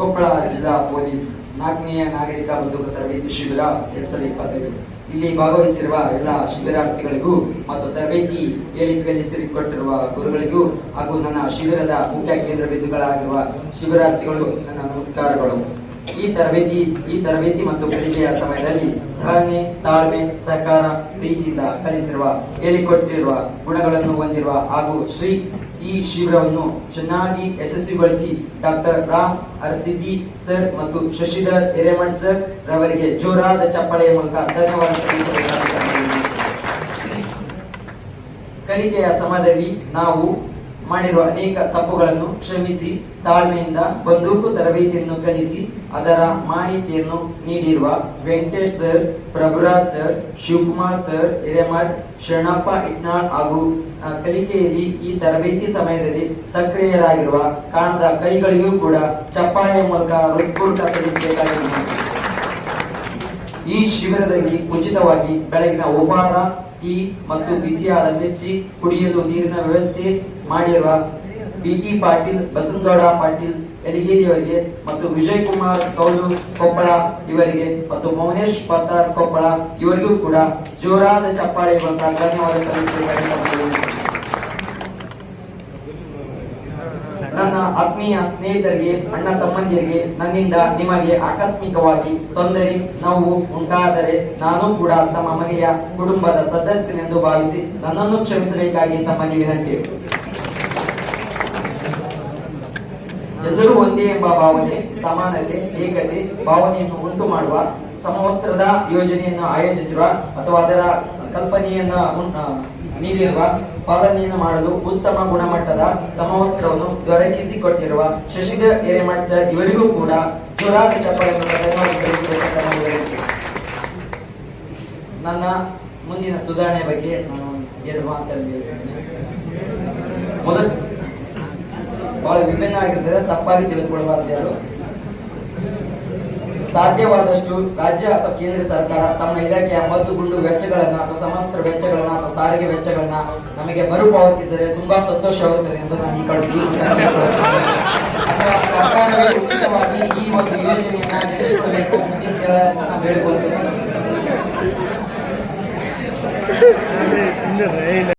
ಕೊಪ್ಪಳ ಜಿಲ್ಲಾ ಪೊಲೀಸ್ ನಾಲ್ಕನೆಯ ನಾಗರಿಕ ಬಂದೂಕ ತರಬೇತಿ ಶಿಬಿರ ಎರಡ್ ಸಾವಿರದ ಇಪ್ಪತ್ತೈದು. ಇಲ್ಲಿ ಭಾಗವಹಿಸಿರುವ ಎಲ್ಲ ಶಿಬಿರಾರ್ಥಿಗಳಿಗೂ ಮತ್ತು ತರಬೇತಿ ಹೇಳಿ ಕಲಿಸಿಕೊಟ್ಟಿರುವ ಗುರುಗಳಿಗೂ ಹಾಗೂ ನನ್ನ ಶಿಬಿರದ ಮುಖ್ಯ ಕೇಂದ್ರ ಬಿಂದುಗಳಾಗಿರುವ ಶಿಬಿರಾರ್ಥಿಗಳು ನನ್ನ ನಮಸ್ಕಾರಗಳು. ಈ ತರಬೇತಿ ಈ ತರಬೇತಿ ಮತ್ತು ಕಲಿಕೆಯ ಸಮಯದಲ್ಲಿ ಸಹನೆ, ತಾಳ್ಮೆ, ಸಹಕಾರ, ಪ್ರೀತಿಯಿಂದ ಕಲಿಸಿರುವ, ಹೇಳಿಕೊಟ್ಟಿರುವ ಗುಣಗಳನ್ನು ಹೊಂದಿರುವ ಹಾಗೂ ಶ್ರೀ ಈ ಶಿಬಿರವನ್ನು ಚೆನ್ನಾಗಿ ಯಶಸ್ವಿಗೊಳಿಸಿ ಡಾಕ್ಟರ್ ರಾಮ್ ಅರ್ಸಿದ್ದಿ ಸರ್ ಮತ್ತು ಶಶಿಧರ್ ಹಿರೇಮಠ್ ಸರ್ ರವರಿಗೆ ಜೋರಾದ ಚಪ್ಪಳೆಯ ಮೂಲಕ ಧನ್ಯವಾದ ಕಲಿಕೆಯ ಸಮಯದಲ್ಲಿ ನಾವು ಮಾಡಿರುವ ಅನೇಕ ತಪ್ಪುಗಳನ್ನು ಕ್ಷಮಿಸಿ, ತಾಳ್ಮೆಯಿಂದ ಬಂದೂಕು ತರಬೇತಿಯನ್ನು ಕಲಿಸಿ, ಅದರ ಮಾಹಿತಿಯನ್ನು ನೀಡಿರುವ Venkatesh sir, Prabhuraj sir, Shivakumar sir, Hiremath, Sharanappa Itnal ಹಾಗೂ ಕಲಿಕೆಯಲ್ಲಿ ಈ ತರಬೇತಿ ಸಮಯದಲ್ಲಿ ಸಕ್ರಿಯರಾಗಿರುವ ಕಾಣದ ಕೈಗಳಿಗೂ ಕೂಡ ಚಪ್ಪಾಳೆಯ ಮೂಲಕ ಹೃತ್ಪೂರ್ವಕ ಸಲ್ಲಿಸಬೇಕಾಗಿದೆ ಈ ಶಿಬಿರದಲ್ಲಿ ಉಚಿತವಾಗಿ ಬೆಳಗಿನ ಉಪಹಾರ ಟೀ ಮತ್ತು ಬಿಸಿಯಾದ ಮಿರ್ಚಿ ಕುಡಿಯಲು ನೀರಿನ ವ್ಯವಸ್ಥೆ ಮಾಡಿರುವ ಬಿಟಿ ಪಾಟೀಲ್ ಬಸವನಗೌಡ ಪಾಟೀಲ್ ಯಲಗೇರಿಯವರಿಗೆ ಮತ್ತು ವಿಜಯ್ ಕುಮಾರ್ ಕೌಲು ಕೊಪ್ಪಳ ಇವರಿಗೆ ಮತ್ತು ಮೌನೇಶ್ ಪತ್ತಾರ್ ಕೊಪ್ಪಳ ಇವರಿಗೂ ಕೂಡ ಜೋರಾದ ಚಪ್ಪಾಳೆ ಧನ್ಯವಾದ ಸಲ್ಲಿಸಬೇಕಾಗಿದೆ ನನ್ನ ಆತ್ಮೀಯ ಸ್ನೇಹಿತರಿಗೆ, ಅಣ್ಣ ತಮ್ಮಂದಿರಿಗೆ, ನನ್ನಿಂದ ನಿಮಗೆ ಆಕಸ್ಮಿಕವಾಗಿ ತೊಂದರೆ, ನೋವು ಉಂಟಾದರೆ ನಾನು ಕೂಡ ತಮ್ಮ ಮನೆಯ ಕುಟುಂಬದ ಸದಸ್ಯನೆಂದು ಭಾವಿಸಿ ನನ್ನನ್ನು ಕ್ಷಮಿಸಬೇಕಾಗಿ ತಮ್ಮಲ್ಲಿ ವಿನಂತಿ. ಎಲ್ಲರೂ ಒಂದೇ ಎಂಬ ಭಾವನೆ, ಸಮಾನತೆ, ಏಕತೆ, ಭಾವನೆಯನ್ನು ಉಂಟು ಮಾಡುವ ಸಮವಸ್ತ್ರದ ಯೋಜನೆಯನ್ನು ಆಯೋಜಿಸಿರುವ ಅಥವಾ ಅದರ ಕಲ್ಪನೆಯನ್ನು ನೀಡಿರುವ ಪಾಲನೆಯನ್ನು ಮಾಡಲು ಉತ್ತಮ ಗುಣಮಟ್ಟದ ಸಮವಸ್ತ್ರವನ್ನು ದೊರಕಿಸಿಕೊಟ್ಟಿರುವ ಶಶಿಧರ್ ಹಿರೇಮಠ್ ಸರ್ ಇವರಿಗೂ ಕೂಡ ಜೋರಾದ ಚಪ್ಪಳ. ನನ್ನ ಮುಂದಿನ ಸುಧಾರಣೆ ಬಗ್ಗೆ ನಾನು ಎರಡು ಮಾತಲ್ಲಿ ಮೊದಲು, ಬಹಳ ವಿಭಿನ್ನ ಆಗಿರ್ತದೆ ತಪ್ಪಾಗಿ ತಿಳಿದುಕೊಳ್ಳಬಾರದು ಯಾರು ಸಾಧ್ಯವಾದಷ್ಟು ರಾಜ್ಯ ಅಥವಾ ಕೇಂದ್ರ ಸರ್ಕಾರ ತಮ್ಮ ಇಲಾಖೆಯ ಮದ್ದುಗುಂಡು ವೆಚ್ಚಗಳನ್ನ ಅಥವಾ ಸಮಸ್ತ ವೆಚ್ಚಗಳನ್ನ ಅಥವಾ ಸಾರಿಗೆ ವೆಚ್ಚಗಳನ್ನ ನಮಗೆ ಮರುಪಾವತಿಸಿದರೆ ತುಂಬಾ ಸಂತೋಷವಾಗುತ್ತದೆ ಎಂದು ನಾನು ಈ ಕಡೆ ಉಚಿತವಾಗಿ ಈ ಒಂದು ಯೋಜನೆಯನ್ನು